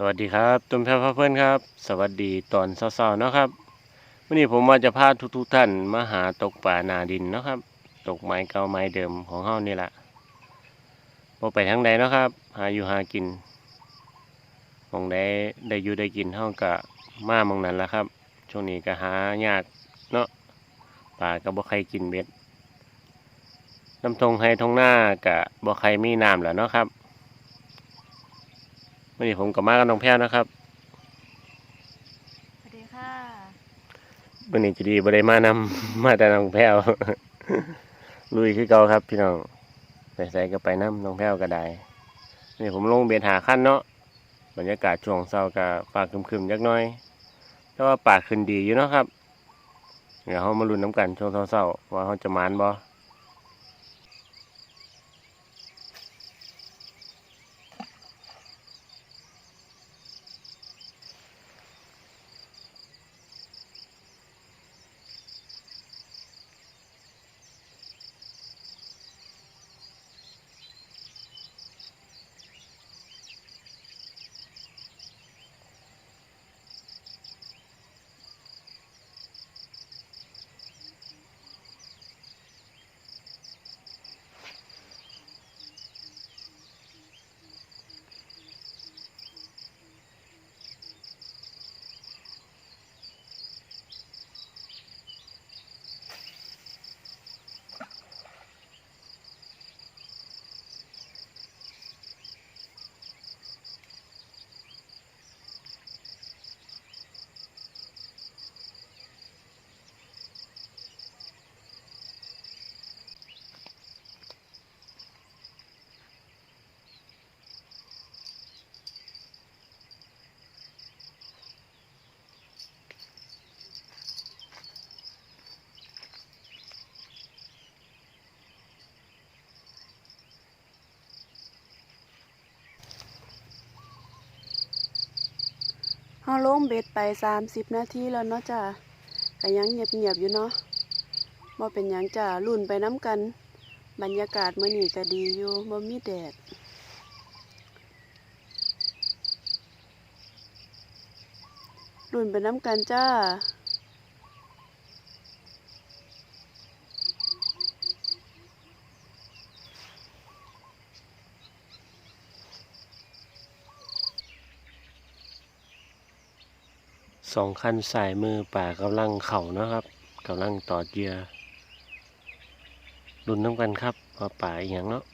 สวัสดีครับ ตุ้มแพรพะเพื่อนครับ สวัสดีตอนเช้าๆนะครับวันนี้ผมว่าจะพาทุกๆท่านมาหาตกป่านาดินนะครับ ตกไม้เก่าไม้เดิมของเฮานี่แหละบ่ไปทางใดนะครับ หาอยู่หากินมองใดได้อยู่ได้กินเฮาก็มามองนั้นและครับ ช่วงนี้ก็หายากเนาะป่าก็บ่ใครกินเบ็ดน้ำทงให้ทงหน้าก็บ่ใครมีน้ำแล้วเนาะครับ วันนี้ผมกับมากับน้องแพ้วนะครับสวัสดีค่ะวันนี้จะดีบ่ได้มานำ มาแต่น้องแพ้ว ลุยคือเก่าครับ พี่น้องไปใส่ก็ไปน้ำน้องแพ้วก็ได้นี่ผมลงเบียดหาขั้นเนาะบรรยากาศช่วงเช้าก็ฟ้าครึมๆจักหน่อย แต่ว่าป่าขึ้นดีอยู่เนาะครับ เดี๋ยวเรามาลุ้นน้ำกันช่วงเช้าๆว่าเขาจะมานบ่าลงเบ็ดไปสามสิบนาทีแล้วเนาะจ้ะก็ยังเงียบๆอยู่เนาะบ่เป็นยังจ้ะรุ่นไปน้ำกัน บรรยากาศเมื่อนี้ก็ดีอยู่บ่มีแดดรุ่นไปน้ำกันจ้า สองคันสายมือป่ากำลังเข่านะครับกำลังตอดเยื่อลุ้นน้ำกันครับว่าป่าอย่างเนาะ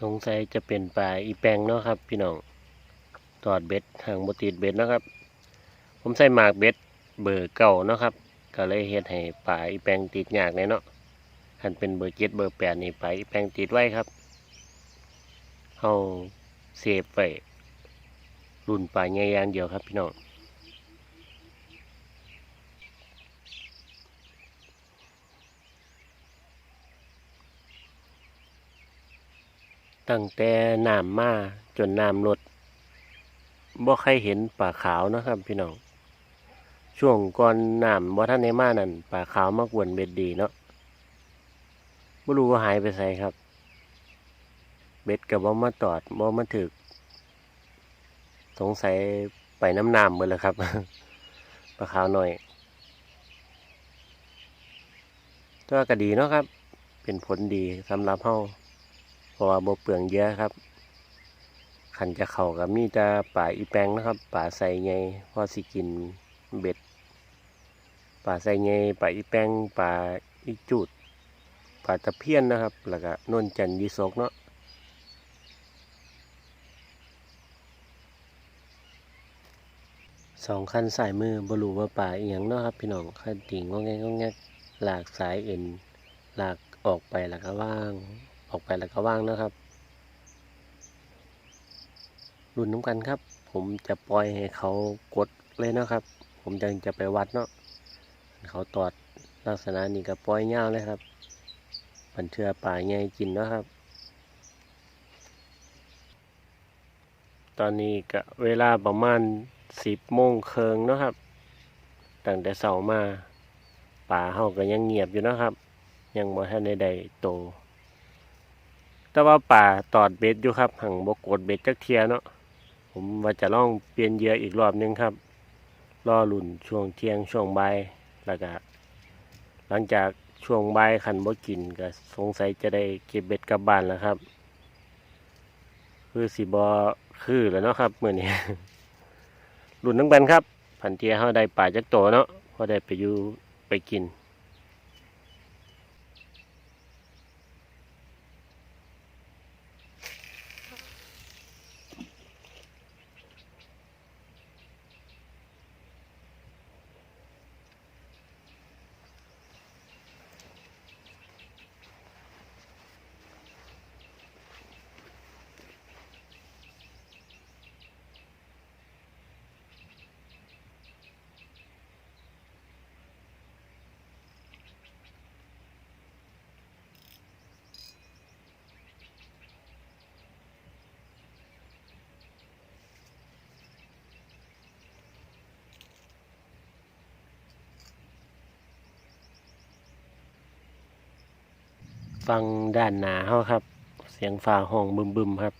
สงสัยจะเป็นปลาอีแปงเนาะครับพี่น้อง ตอดเบ็ดห่างบติดเบ็ดนะครับ ผมใส่หมากเบ็ดเบอร์เก่านะครับ ก็เลยเฮ็ดให้ปลาอีแปงติดยากเลยเนาะคันเป็นเบอร์เจ็ดเบอร์แปดนี่ปลาอีแปงติดไว้ครับเฮาเซฟไว้รุ่นปลาใหญ่อย่างเดียวครับพี่น้องตั้งแต่น้ำมาจนน้ำลด บ่ใครเห็นปลาขาวนะครับพี่น้อง ช่วงก่อนน้ำบ่ท่านในมานั่นปลาขาวมากวนเบ็ดดีเนาะบ่รู้ว่าหายไปไสครับ เบ็ดกับบ่มาตอดบ่มาถึก สงสัยไปน้ำน้ำหมดแล้วครับปลาขาวหน่อยก็ก็ดีเนาะครับ เป็นผลดีสำหรับเฮาเพราะว่าบ่เปลืองเยอะครับ ขันจะเข้ากับมีแต่ป่าอีแปงนะครับ ป่าใส่ไงพอสิกินเบ็ด ป่าใส่ไงป่าอีแปงป่าอีจุด ป่าตะเพียนนะครับ แล้วก็นนจันยีสกเนาะสองคันสายมือบรูว่าป่าเอียงเนาะครับ พี่น้องคันติงงอแงงงแงกหลากสายเอ็นหลากออกไปแล้วก็ว่าง ออกไปแล้วก็ว่างนะครับ รุ่นน้ำกันครับ ผมจะปล่อยให้เขากดเลยนะครับ ผมจังจะไปวัดเนาะเขาตอดลักษณะนี้ก็ปล่อยยาเลยครับมันเชื่อป่าใหญ่กินเนาะครับ ตอนนี้ก็เวลาประมาณสิบโมงเคิงเนาะครับตั้งแต่เสาร์มาป่าเฮาก็ยังเงียบอยู่นะครับ ยังบ่ทันได้ได้โต แต่ว่าป่าตอดเบ็ดอยู่ครับหังบ่กดเบ็ดจักเทียเนาะ ผมว่าจะลองเปลี่ยนเหยื่ออีกรอบหนึงครับ รอลุ่นช่วงเที่ยงช่วงบ่ายแล้วก็หลังจากช่วงบ่ายคันบ่กินก็สงสัยจะได้เก็บเบ็ดกลับบ้านแล้วครับ คือสิบ่คือแล้วเนาะครับเมื้อนี้ลุ่นทั้งบันครับ พันเทียเฮาได้ปลาจักโตเนาะพอได้ไปอยู่ไปกิน ฟังด้านหนาเขาครับ เสียงฟ้าห้องบึมบึมๆครับ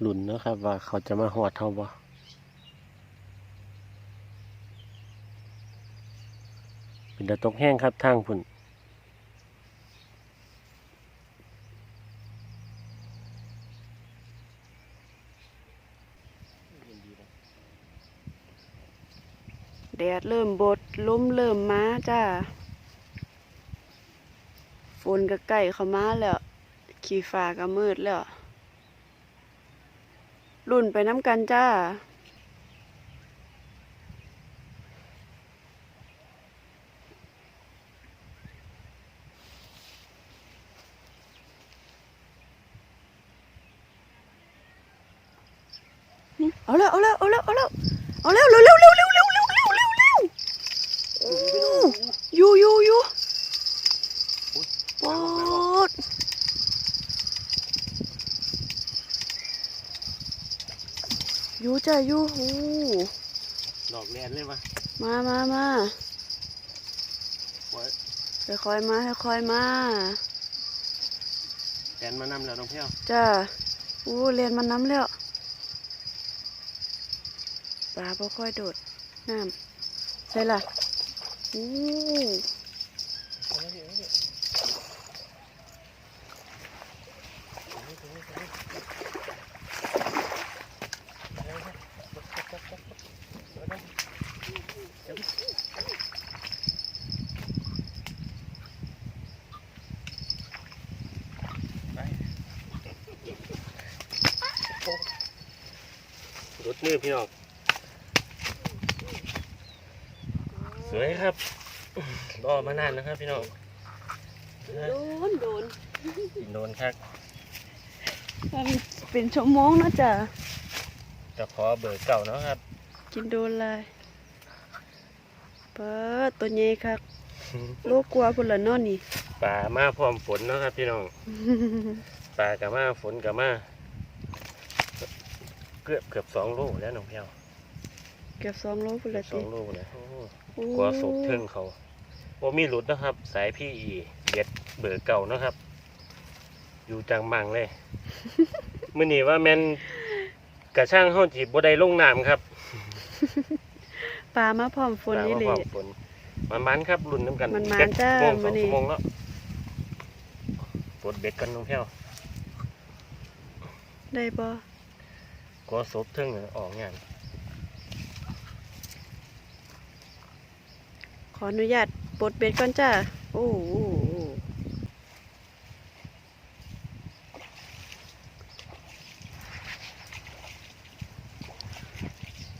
หลุนนะครับ ว่าเขาจะมาหอดเขาบ่เป็นตะตกแห้งครับทางพุ่นแดดเริ่มบดลมเริ่มมาจ้า ฝนก็ใกล้เข้ามาแล้ว ขี่ฟ้าก็มืดแล้วรุ่นไปน้ำกันจ้าเอา ยู่จ้ะอยู่โอ้ดอกแลนเลยวะมามามาไว้ค่อยๆมาค่อยๆมาแลนมานำแล้วน้องเพียวจ้าอู้เรียนมันน้ำแล้วปลาบ่ค่อยโดดน้ำใช่ล่ะอู้ รถมือพี่น้องสวยครับรอมานานนะครับพี่น้องโดนโดนกินโดนครับมันเป็นชั่วโมงเนาะจ้ะจะขอเบอร์เก่าเนาะครับ กินโดนเลยเปิดตัวใหญ่ครับโลกกลัวพุ่นละเนอนนี่ป่ามาพร้อมฝนเนาะครับพี่น้องป่ากับมาฝนกับมา เกือบเกือบสองโลแล้วน้องเพียวเกือบสองโลพุ่นเกือละบสอติงโลแล้วโอ้โอ้กลัวศพเทิงเขาว่ามีหลุดนะครับ สายพี่อีเบ็ดเบอร์เก่านะครับ อยู่จังมังเลยมื่อนี้ว่าแมนกระช่างห้องจีบบ่ได้ลงน้ำครับปลามาพร้อมฝนนี่เลปลาว่าพร้อมฝนมันมันๆครับรุ่นน้ำกันมันๆเจ็ดจ้าโมงสมื้อองนี้ ชั่วโมงแล้วปลดเบ็ดกันน้องเพียวได้บ่ก ลัวศพเทิงออกงานขออนุญาตปลดเบ็ดก่อนจ้า โอ้โห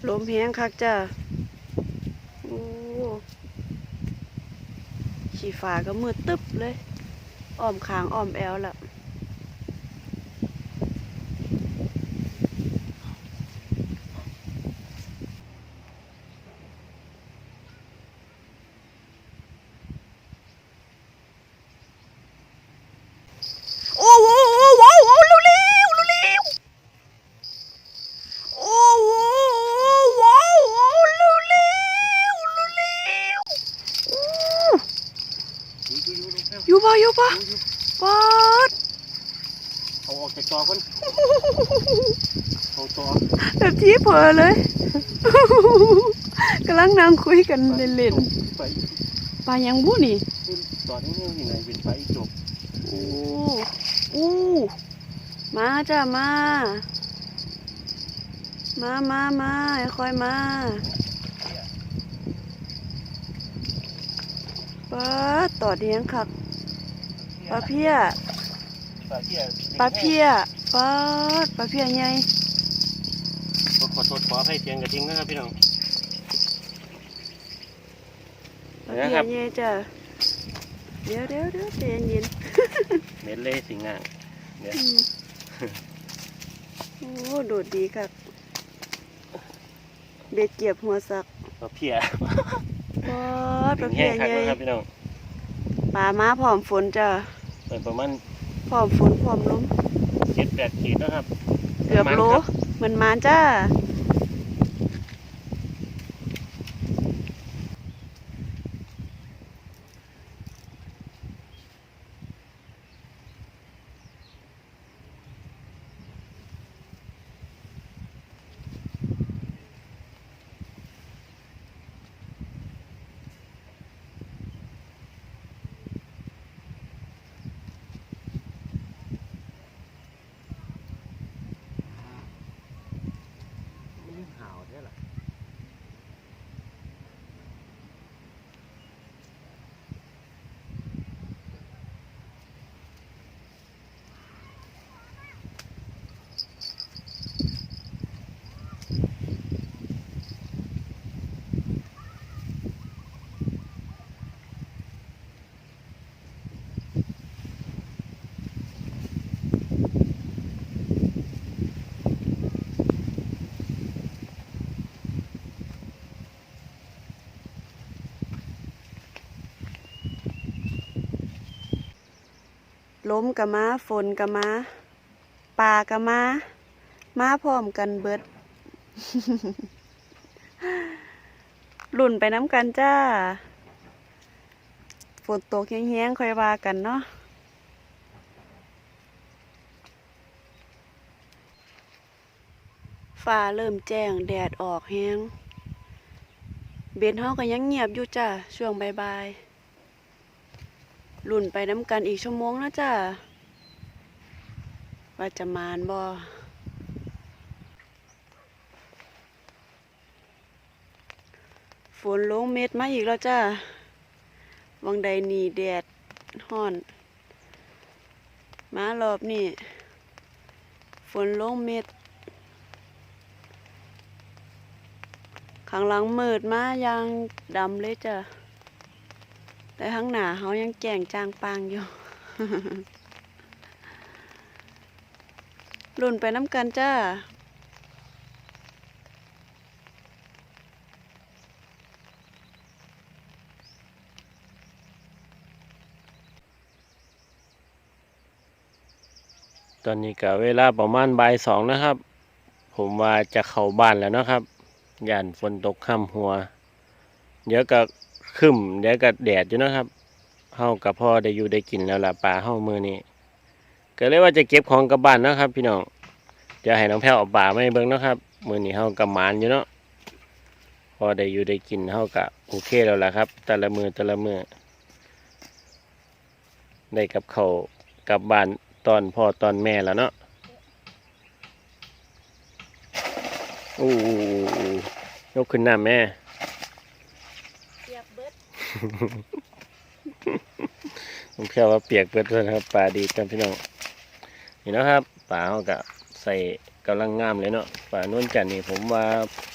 ลมแห้งคักจ้า โอ้ฉีฟ้าก็มืดตึ๊บเลย อ้อมคางอ้อมแอวละโอ้โหโอ้โหโอ้โหเร็วเร็วเร็ว ปะปอดเอาออกจากจอก่อนเอาตัวแบบที่เผลอเลยกำลังนั่งคุยกันเล่นไปๆปลายังบูนี่ตอนนี้ยังไงเป็นไปจบโอ้อู้มาจ้ามา มามามาค่อยมาปลาตอดเลี้ยงคัก ปลาเพี้ยปลาเพี้ยปลาเพี้ยปลาดปลาเพี้ยใหญ่ขอโทษขอให้เสียงกระทิงนะครับพี่น้องปลาเพี้ยใหญ่จ้ะเดี๋ยวเดี๋ยวเดี๋ยวใจเย็นเม็ดเล่สิงอ่างๆอืมโอ้โดดดีครับเบ็ดเกียบหัวสักปลาเพี้ยปลาดปถึลางเพี้แห้ยงคักใหญ่นะครับพี่น้อง ปลาม้าพร้อมฝนจ้ะเป็นประมาณพร้อมฝนพร้อมลมเจ็ดแปดขีดนะครับ เกือบโลมันครับเหมือนมานจ้า ล้มกับม้าฝนกับม้าปลากับม้ามาพร้อมกันเบิดลุ่นไปน้ำกันจ้าฝนตกแห้งๆค่อยว่ากันเนาะฟ้าเริ่มแจ้งแดดออกแห้งเบนเฮาก็ยังเงียบอยู่จ้าช่วงบ่ายๆ ลุ่นไปน้ำกันอีกชั่วโมงนะจ้าว่าจะมานบ่ฝนลงเม็ดมาอีกแล้วจ้าวังใดหนีแดดห้อน มารอบนี้ฝนลงเม็ด ข้างหลังมืดมายังดำเลยจ้ะ แต่ข้างหน้าเขายังแก่งจางปางอยู่ลุ่นไปน้ำกันจ้าตอนนี้ก็เวลาประมาณบ่ายสองนะครับ ผมว่าจะเข้าบ้านแล้วนะครับย่านฝนตกค่ำหัว เดี๋ยวก็ ครึ้มเดี๋ยวก็แดดอยู่นะครับเฮากับพ่อได้อยู่ได้กินแล้วล่ะปลาเฮามือนี้ก็เลยว่าจะเก็บของกลับบ้านนะครับ พี่น้องจะให้น้องแพ้วเอาปลามาให้เบิ่งนะครับมือนี้เฮากับหมานอยู่เนาะพอได้อยู่ได้กินเฮาก็โอเคแล้วล่ะครับ แต่ละมือแต่ละมือได้กับเขากลับบ้านตอนพ่อตอนแม่แล้วเนาะโอ้ยกขึ้นหน้าแม่ ผมเชื่อว่าเปียกเปิดเลยนะครับปลาดีกันพี่น้องนี่นะครับปลาเขาก็ใส่กำลังงามเลยเนาะปลานวลจันทร์นี่ผมว่า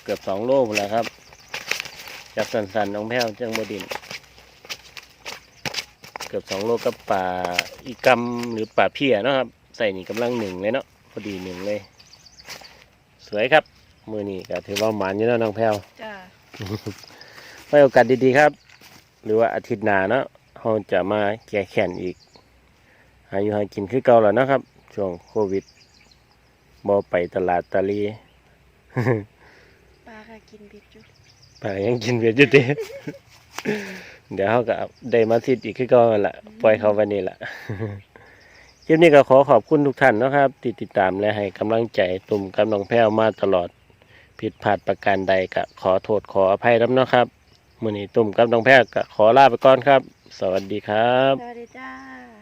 เกือบสองโลหมดแล้วครับจับสันๆน้องแพ้วจังบดิน เกือบสองโลกับปลาอีกำหรือปลาเพียเนาะครับ ใส่นี่กำลังหนึ่งเลยเนาะพอดีหนึ่งเลย สวยครับ มือนี้ก็ถือว่าหมันอยู่เนาะน้องแพ้วจ้าไว้โอกาสดีๆครับ หรือว่าอาทิตย์หน้าเนาะเขาจะมาแก้แค้นอีกหาอยู่หากินคือเก่าแล้วนะครับ ช่วงโควิดบ่ไปตลาดตะลีปลาก็กินเบ็ดจุดปลายังกินเบ็ดอยู่ติเดี๋ยวเขาก็ได้มาสิทธิ์อีกคือเก่าละปล่อยเขาวันนี้ละคลิปนี้ก็ขอขอบคุณทุกท่านนะครับที่ติดตามและให้กำลังใจตุ่มกำลังแพ้วมาตลอดผิดพลาดประการใดก็ขอโทษขออภัยรับนะครับ มื่อนี้ตุ่มกับน้องแพรก็ขอลาไปก่อนครับ สวัสดีครับ สวัสดีจ้า